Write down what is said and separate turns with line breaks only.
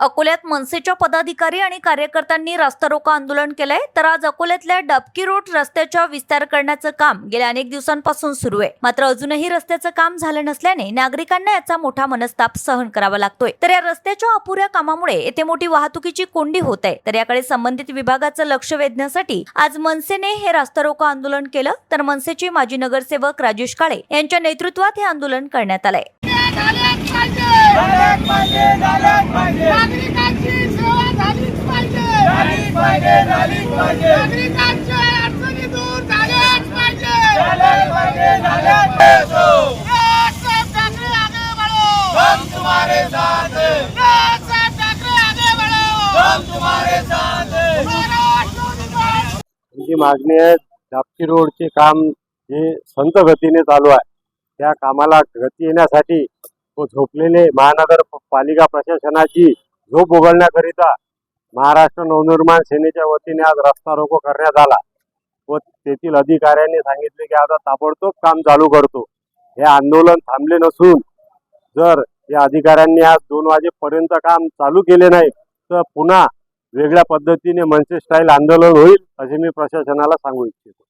अकोल्यात मनसेच्या पदाधिकारी आणि कार्यकर्त्यांनी रास्ता रोको आंदोलन केलंय. तर आज अकोल्यातल्या डबकी रोड रस्त्याच्या विस्तार करण्याचं काम गेल्या अनेक दिवसांपासून सुरू आहे. मात्र अजूनही रस्त्याचं काम झालं नसल्याने नागरिकांना याचा मोठा मनस्ताप सहन करावा लागतोय. तर या रस्त्याच्या अपुऱ्या कामामुळे येथे मोठी वाहतुकीची कोंडी होत आहे. तर याकडे संबंधित विभागाचं लक्ष वेधण्यासाठी आज मनसेने हे रास्ता रोको आंदोलन केलं. तर मनसेचे माजी नगरसेवक राजेश काळे यांच्या नेतृत्वात हे आंदोलन करण्यात आलंय
झाल्याच पाहिजे
झाल्याच पाहिजे झाल्याच पाहिजे
नागरिकांची सेवा झालीच पाहिजे
झालीच पाहिजे झालीच पाहिजे.
नागरिकांच्या अडचणी दूर झाल्याच पाहिजे.
झाल्याच पाहिजे झाल्याच पाहिजे.
राजसाहेब ठाकरे आगे बढ़ो
हम तुम्हारे साथ.
राजसाहेब ठाकरे आगे बढ़ो
हम तुम्हारे साथ.
महाराष्ट्र विकास
आमची मागणी आहे दापकी रोडचे काम हे संत गतीने चालू आहे. त्या कामाला गती येण्यासाठी व झोपलेले महानगरपालिका प्रशासनाची झोप उघडण्याकरिता महाराष्ट्र नवनिर्माण सेनेच्या वतीने आज रस्ता रोको करण्यात आला. व तेथील अधिकाऱ्यांनी सांगितले की आता ताबडतोब काम चालू करतो. हे आंदोलन थांबले नसून जर या अधिकाऱ्यांनी आज दोन वाजेपर्यंत काम चालू केले नाही तर पुन्हा वेगळ्या पद्धतीने मनसे स्टाईल आंदोलन होईल असे मी प्रशासनाला सांगू इच्छितो.